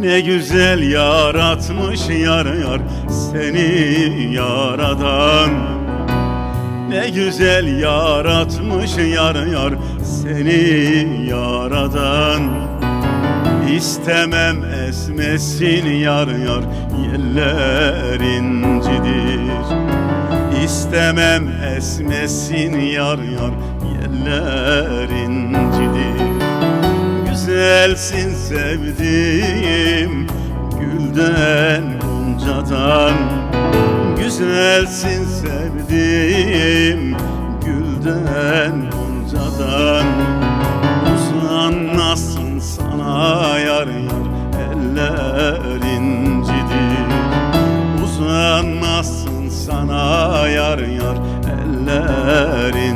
Ne güzel yaratmış yar yar seni yaradan. Ne güzel yaratmış yar yar seni yaradan. İstemem esmesin yar yar yeller incidir İstemem esmesin yar yar yeller incidir Güzelsin sevdiğim gülden goncadan Güzelsin sevdiğim gülden goncadan Uzanmasın sana yar yar eller incidir. Uzanmasın sana yar yar eller incidir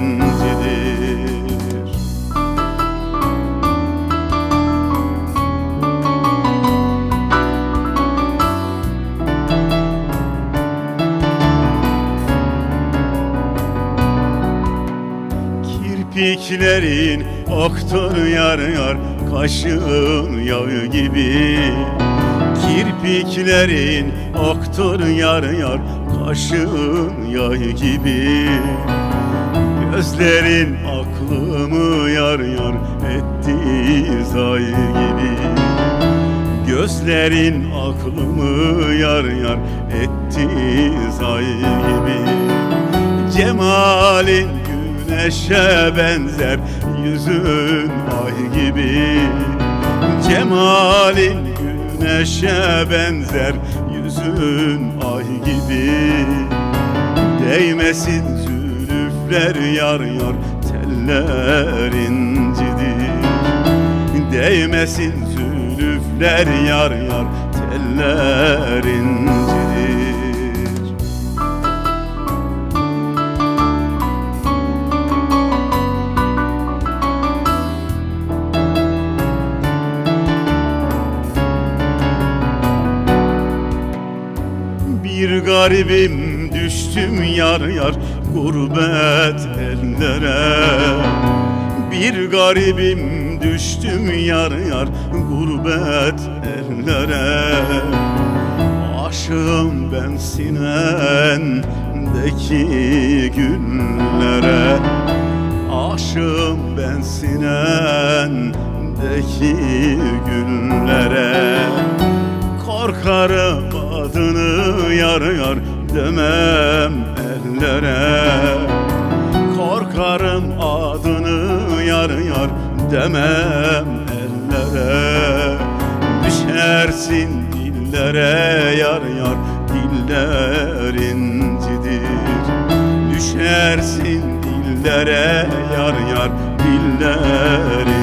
Kirpiklerin oktur yar yar Kaşın yağı gibi. Kirpiklerin oktur yar yar Kaşın yağı gibi. Gözlerin aklımı yar yar etti zay gibi. Gözlerin aklımı yar yar etti zay gibi. Cemalin güneşe benzer yüzün ay gibi. Cemalin güneşe benzer yüzün ay gibi. Değmesin zülüfler yar yar teller incidir Değmesin zülüfler yar yar teller incidir Bir garibim düştüm yar yar gurbet ellere. Bir garibim düştüm yar yar gurbet ellere. Aşığım ben sinendeki günlere. Aşığım ben sinendeki günlere. Korkarım adını yar yar demem ellere. Korkarım adını yar yar demem ellere. Düşersin dillere yar yar diller incidir Düşersin dillere yar yar diller